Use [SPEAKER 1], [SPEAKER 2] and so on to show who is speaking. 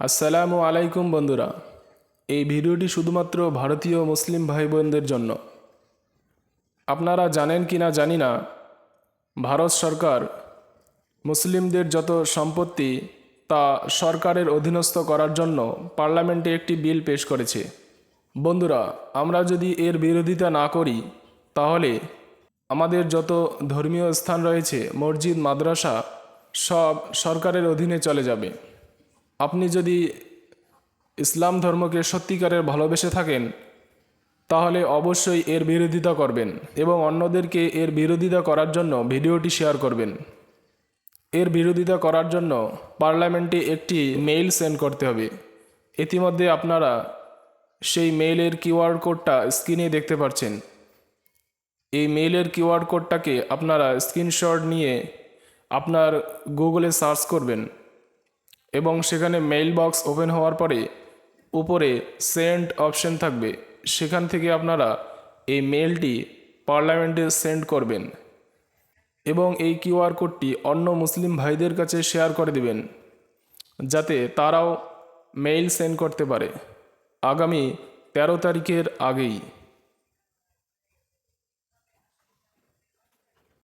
[SPEAKER 1] আসসালামু আলাইকুম বন্ধুরা। এই ভিডিওটি শুধুমাত্র ভারতীয় মুসলিম ভাই বোনদের জন্য। আপনারা জানেন কি না জানি না, ভারত সরকার মুসলিমদের যত সম্পত্তি তা সরকারের অধীনস্থ করার জন্য পার্লামেন্টে একটি বিল পেশ করেছে। বন্ধুরা, আমরা যদি এর বিরোধিতা না করি, তাহলে আমাদের যত ধর্মীয় স্থান রয়েছে, মসজিদ, মাদ্রাসা, সব সরকারের অধীনে চলে যাবে। আপনি যদি ইসলাম ধর্মকে সত্যিকারের ভালোবেসে থাকেন, তাহলে অবশ্যই এর বিরোধিতা করবেন এবং অন্যদেরকে এর বিরোধিতা করার জন্য ভিডিওটি শেয়ার করবেন। এর বিরোধিতা করার জন্য পার্লামেন্টে একটি মেইল সেন্ড করতে হবে। ইতিমধ্যে আপনারা সেই মেইলের কিউআর কোডটা স্ক্রিনে দেখতে পাচ্ছেন। এই মেইলের কিউআর কোডটাকে আপনারা স্ক্রিনশট নিয়ে আপনার গুগলে সার্চ করবেন। এবং সেখানে মেইল বক্স ওপেন হওয়ার পরে উপরে সেন্ড অপশন থাকবে। সেখান থেকে আপনারা এই মেইলটি পার্লামেন্টে সেন্ড করবেন এবং এই কিউআর কোডটি অন্য মুসলিম ভাইদের কাছে শেয়ার করে দিবেন, যাতে তারাও মেইল সেন্ড করতে পারে। আগামী তেরো তারিখের আগেই।